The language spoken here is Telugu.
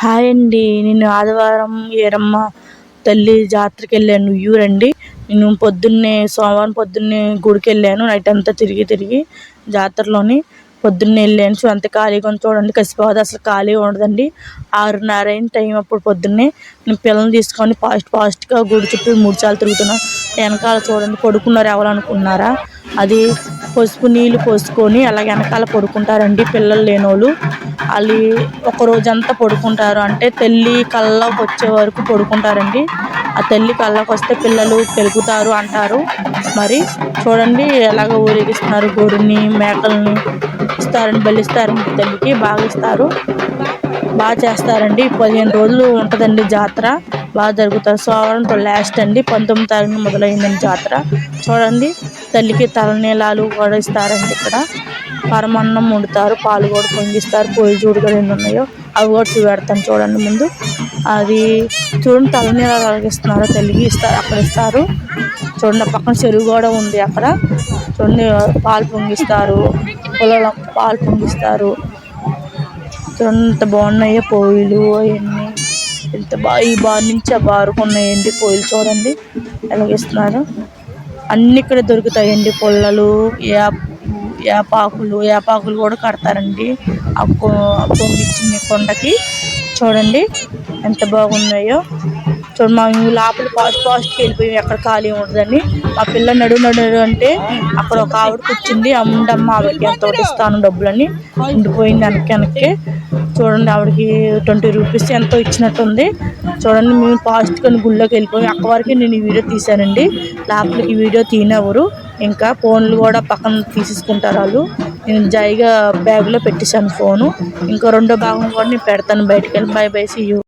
హాయ్ అండి. నేను ఆదివారం ఏరమ్మ తల్లి జాతరకి వెళ్ళాను ఊరండి. నేను పొద్దున్నే సోమవారం పొద్దున్నే గుడికి వెళ్ళాను నైట్ అంతా తిరిగి తిరిగి జాతరలోని పొద్దున్నే వెళ్ళాను. సో అంత ఖాళీగా ఉంది చూడండి కసిపోదు. అసలు ఖాళీ ఉండదండి. ఆరున్నర అయిన టైం అప్పుడు పొద్దున్నే నేను పిల్లల్ని తీసుకొని ఫాస్ట్ ఫాస్ట్గా గుడి చుట్టూ మూడు సార్లు తిరుగుతున్నాను వెనకాల చూడండి పడుకున్నారు ఎవరు అనుకున్నారా అది పసుపు నీళ్ళు పోసుకొని అలా వెనకాల పడుకుంటారండి పిల్లలు లేనోళ్ళు. వాళ్ళు ఒక రోజంతా పడుకుంటారు. అంటే తల్లి కళ్ళకు వచ్చే వరకు పడుకుంటారండి. ఆ తల్లి కళ్ళకు వస్తే పిల్లలు పెరుగుతారు అంటారు. మరి చూడండి ఎలాగ ఊరేగిస్తున్నారు. గొర్రెని మేకల్ని ఇస్తారని బలిస్తారండి తల్లికి బాగా ఇస్తారు. బాగా చేస్తారండి. పదిహేను రోజులు ఉంటుందండి జాతర. బాగా జరుగుతారు. సోమవారంతో లాస్ట్ అండి. పంతొమ్మిది తారీఖున మొదలైందండి జాతర. చూడండి తల్లికి తలనీలాలు కూడా ఇస్తారండి ఇక్కడ. పరమాన్నం వండుతారు పాలు కూడా పొంగిస్తారు పొయ్యి చూడు కూడా ఎన్ని ఉన్నాయో అవి కూడా చూపెడతాను చూడండి ముందు. అది చూడండి తలనీలాలు అలాగిస్తున్నారు తల్లికి ఇస్తారు అక్కడ ఇస్తారు. చూడండి పక్కన చెరువు కూడా ఉంది అక్కడ. చూడండి పాలు పొంగిస్తారు పొలాల పాలు పొంగిస్తారు. చూడండి బాగున్నాయో పొయ్యిలు అవన్నీ ఎంత బాగా ఈ బార్ నుంచి ఆ బారుకు ఉన్నాయండి పోయిలు చూడండి. ఎలాగిస్తున్నారు అన్నీ ఇక్కడ దొరుకుతాయండి పుల్లలు ఏపాకులు ఏపాకులు కూడా కడతారండి. ఆ కొ కొండకి చూడండి ఎంత బాగున్నాయో. చూడండి మా లోపల ఫాస్ట్ పాస్ట్కి వెళ్ళిపోయాం ఎక్కడ ఖాళీ ఉండదని మా పిల్ల నడు నడు అంటే అక్కడ ఒక ఆవిడ కూర్చుంది. అమ్మ ఆవిడకి ఎంత ఇస్తాను డబ్బులని. ఉండిపోయింది వెనక్కి వెనక్కి. చూడండి ఆవిడకి ట్వంటీ రూపీస్ ఎంతో ఇచ్చినట్టుంది. చూడండి మేము ఫాస్ట్గా గుళ్ళోకి వెళ్ళిపోయి అక్క వరకు నేను ఈ వీడియో తీశానండి. లోపలికి ఈ వీడియో తీనెవరు? ఇంకా ఫోన్లు కూడా పక్కన తీసేసుకుంటారు వాళ్ళు. నేను జాయిగా బ్యాగ్లో పెట్టేశాను ఫోను. ఇంకో రెండో భాగం కూడా నేను పెడతాను బయటకు వెళ్ళి. By bye see you